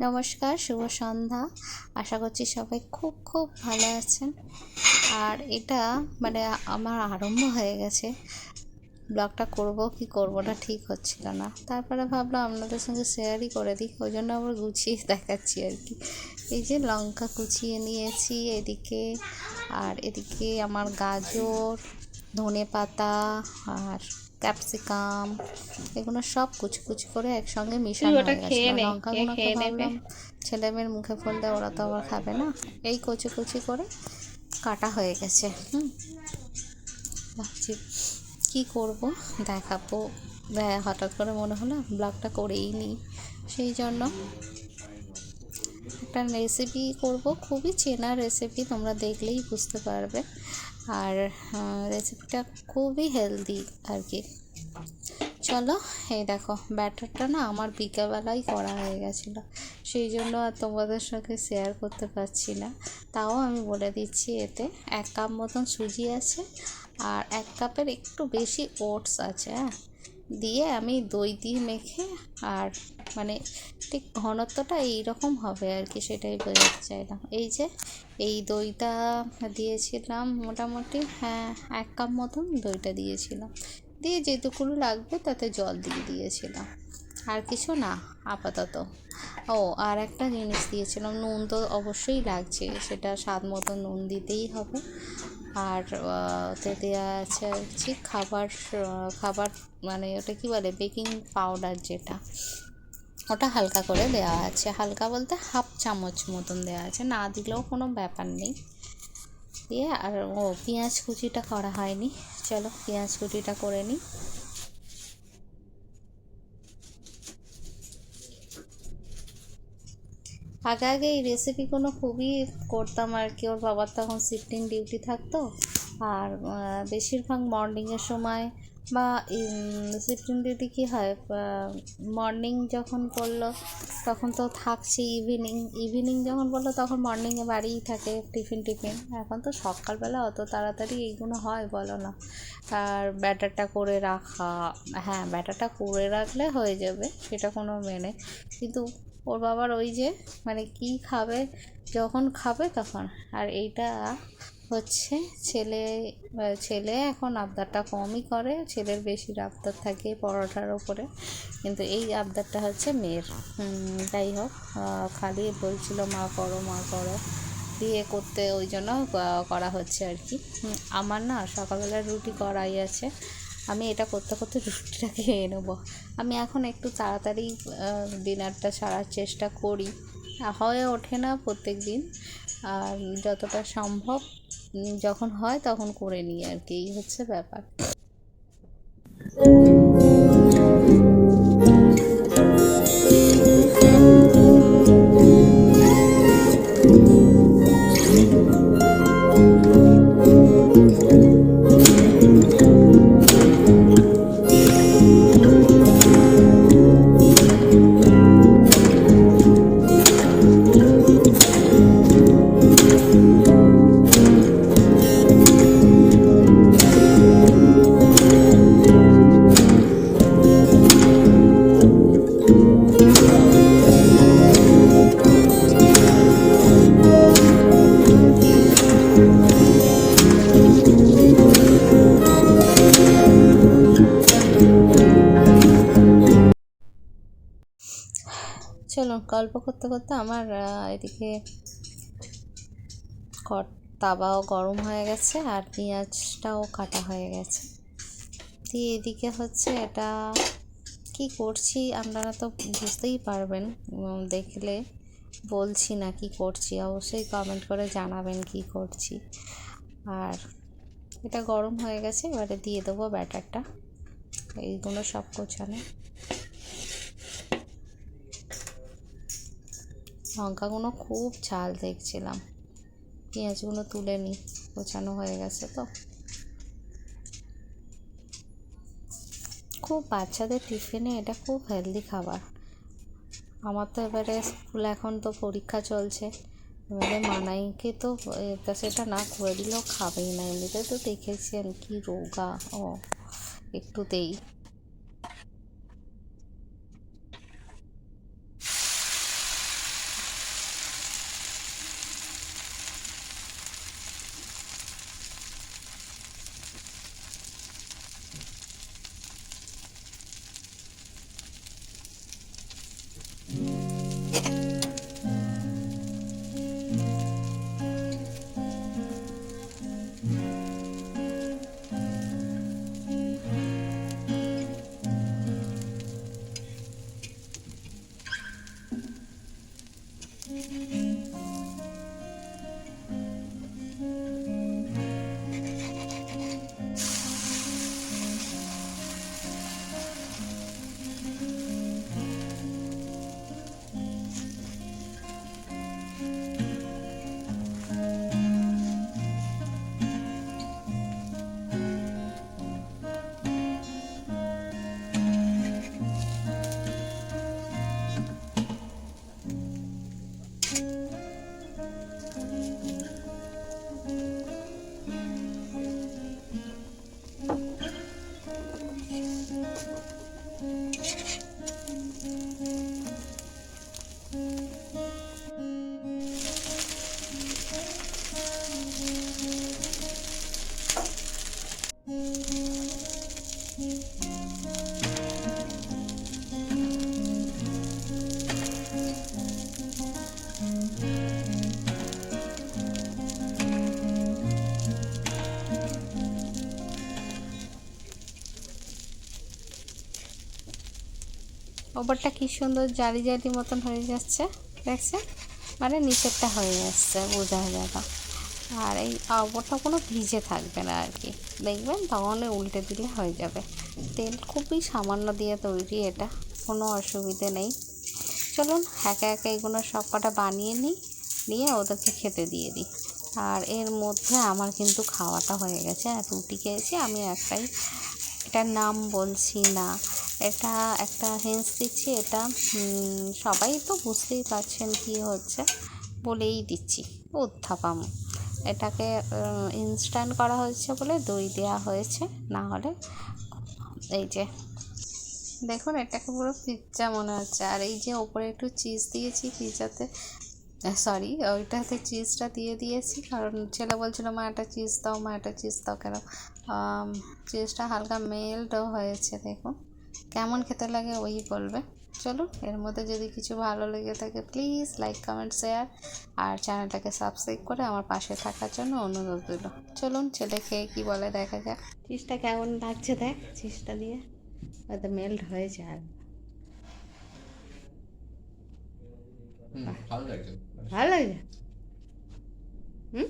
নমস্কার, শুভ সন্ধ্যা। আশা করছি সবাই খুব খুব ভালো আছেন। আর এটা মানে আমার আরম্ভ হয়ে গেছে। ব্লগটা করব কি করব না ঠিক হচ্ছিল না। তারপরে ভাবলাম আপনাদের সঙ্গে শেয়ারই করে দিই, ওই জন্য আবার গুছিয়ে দেখাচ্ছি আর কি। এই যে লঙ্কা কুচিয়ে নিয়েছি এদিকে, আর এদিকে আমার গাজর ধনে পাতা আর ক্যাপসিকাম এগুলো সব কুচি কুচি করে একসঙ্গে মিশানো হয়ে খেয়ে গেছে নে, লঙ্কাগুলো। ভাবলাম ছেলে মেয়ের মুখে ফেললে ওরা তো আবার খাবে না। এই কুচি কুচি করে কাটা হয়ে গেছে হুম। ভাবছি কী করব দেখাবো। হঠাৎ করে মনে হলো ব্লগটা করেই নিই। সেই জন্য একটা রেসিপি করব। খুবই চেনা রেসিপি তোমরা দেখলেই বুঝতে পারবে। আর রেসিপিটা খুবই হেলদি আর কি চলো, এই দেখো, ব্যাটারটা না আমার বিকেলবেলাই করা হয়ে গেছিল। সেই জন্য আর তোমাদের সঙ্গে শেয়ার করতে পারছি না। তাও আমি বলে দিচ্ছি এতে এক কাপ মতন সুজি আছে, আর এক কাপের একটু বেশি ওটস আছে হ্যাঁ? দিয়ে আমি দই দিয়ে মেখে আর মানে ঠিক ঘনত্বটা এইরকম হবে আর কি, সেটাই বোঝাতে চাইলাম। এই যে এই দইটা দিয়েছিলাম মোটামুটি হ্যাঁ এক কাপ মতন দইটা দিয়েছিলাম। দিয়ে যেটুকুনি লাগবে তাতে জল দিয়ে দিয়েছিলাম, আর কিছু না, আপাতত। ও, আর একটা জিনিস দিয়েছিলাম, নুন তো অবশ্যই লাগছে, সেটা স্বাদ মতো নুন দিতেই হবে। আর ওতে দেওয়া আছে হচ্ছে খাবার খাবার মানে ওটা কি বলে? বেকিং পাউডার যেটা। ওটা হালকা করে দেওয়া আছে। হালকা বলতে হাফ চামচ মতন দেওয়া আছে। না দিলেও কোনো ব্যাপার নেই। দিয়ে আর, ও পেঁয়াজ কুচিটা করা হয়নি। চলো পেঁয়াজ কুচিটা করে নিই। আগে আগে এই রেসিপিগুলো খুবই করতাম আর কি ওর বাবার তখন শিফটিং ডিউটি থাকতো। আর বেশিরভাগ মর্নিংয়ের সময় বা শিফটিং ডিউটি কী হয় মর্নিং যখন পড়ল তখন তো থাকছে ইভিনিং ইভিনিং যখন বলল তখন মর্নিংয়ে বাড়িই থাকে টিফিন টিফিন। এখন তো সকালবেলা অত তাড়াতাড়ি এইগুলো হয়, বলো না। আর ব্যাটারটা করে রাখা হ্যাঁ ব্যাটারটা করে রাখলে হয়ে যাবে, সেটা কোনো মেনে কিন্তু ওর বাবার ওই যে মানে কি খাবে, যখন খাবে তখন। আর এইটা হচ্ছে ছেলে ছেলে এখন আবদারটা কমই করে, ছেলের বেশি আবদার থাকে পরোটার ওপরে। কিন্তু এই আবদারটা হচ্ছে মেয়ের। যাই হোক খালি বলছিল মা করো মা করো। দিয়ে করতে ওই জন্য করা হচ্ছে আর কি। আমার না সকালবেলা রুটি করাই আছে। এটা করতে করতে রুটিটা খেয়ে নেব। আমি এখন একটু তাড়াতাড়ি ডিনারটা সারার চেষ্টা করি। হয়ে ওঠে না প্রত্যেক দিন আর যতটা সম্ভব যখন হয় তখন করে নিই আর কি। এই হচ্ছে ব্যাপার। চলো গল্প করতে করতে আমার এদিকে তাওয়াও গরম হয়ে গেছে আর পেঁয়াজটাও কাটা হয়ে গেছে। দিয়ে এদিকে হচ্ছে এটা কি করছি আপনারা তো বুঝতেই পারবেন দেখলে। বলছি না কি করছি, অবশ্যই কমেন্ট করে জানাবেন কি করছি। আর এটা গরম হয়ে গেছে, এবারে দিয়ে দেবো ব্যাটারটা। এইগুলো সব কোচানো লঙ্কাগুলো খুব ঝাল দেখছিলাম। পেঁয়াজগুলো তুলে নিই গোছানো হয়ে গেছে তো। খুব বাচ্চাদের টিফিনে এটা খুব হেলদি খাবার। আমার তো এবারে স্কুল এখন তো পরীক্ষা চলছে। এবারে মানাইকে তো সেটা না করে দিলেও খাবেই না। এমনিতে তো দেখেছেন কি রোগা। ও, একটু একটুতেই ওপরটা কি সুন্দর জালি জালি মতন হয়ে যাচ্ছে, দেখছেন? মানে নিচেরটা হয়ে যাচ্ছে, বোঝা না। আর এই ওপরটা কোনো ভিজে থাকবে না আর কি। দেখবেন তখন উল্টে দিলে হয়ে যাবে। তেল খুবই সামান্য দিয়ে তৈরি এটা, কোনো অসুবিধে নেই। চলুন, একে একে এগুলো সব কটা বানিয়ে নিই, নিয়ে ওদেরকে খেতে দিয়ে দিই। আর এর মধ্যে আমার কিন্তু খাওয়াটা হয়ে গেছে, আর রুটি খেয়েছি, আমি একটাই এটার নাম বলছি না। এটা একটা হিন্স দিচ্ছি, এটা সবাই তো বুঝতেই পারছেন কি হচ্ছে বলেই দিচ্ছি। উত্থাপাম। এটাকে ইনস্ট্যান্ট করা হয়েছে বলে দই দেওয়া হয়েছে, না হলে এই যে, দেখুন এটাকে পুরো পিৎজা মনে হচ্ছে। আর এই যে ওপরে একটু চিজ দিয়েছি পিৎজাতে সরি ওইটাতে চিজটা দিয়ে দিয়েছি। কারণ ছেলে বলছিল, মা, একটা চিজ দাও, মা, একটা চিজ দাও কেন? চিজটা হালকা মেল্টও হয়েছে, দেখুন। কেমন খেতে লাগে ওই বলবে। চলুন, এর মধ্যে যদি কিছু ভালো লেগে থাকে প্লিজ লাইক কমেন্ট শেয়ার আর চ্যানেলটাকে সাবস্ক্রাইব করে আমার পাশে থাকার জন্য অনুরোধ রইল। চলুন, ছেলে খেয়ে কী বলে দেখা যাক। চিজটা কেমন লাগছে দেখ চিজটা দিয়ে। হয়তো মেল্ট হয়েছে আর হুম ভালো লাগছে ভালো লাগছে হুম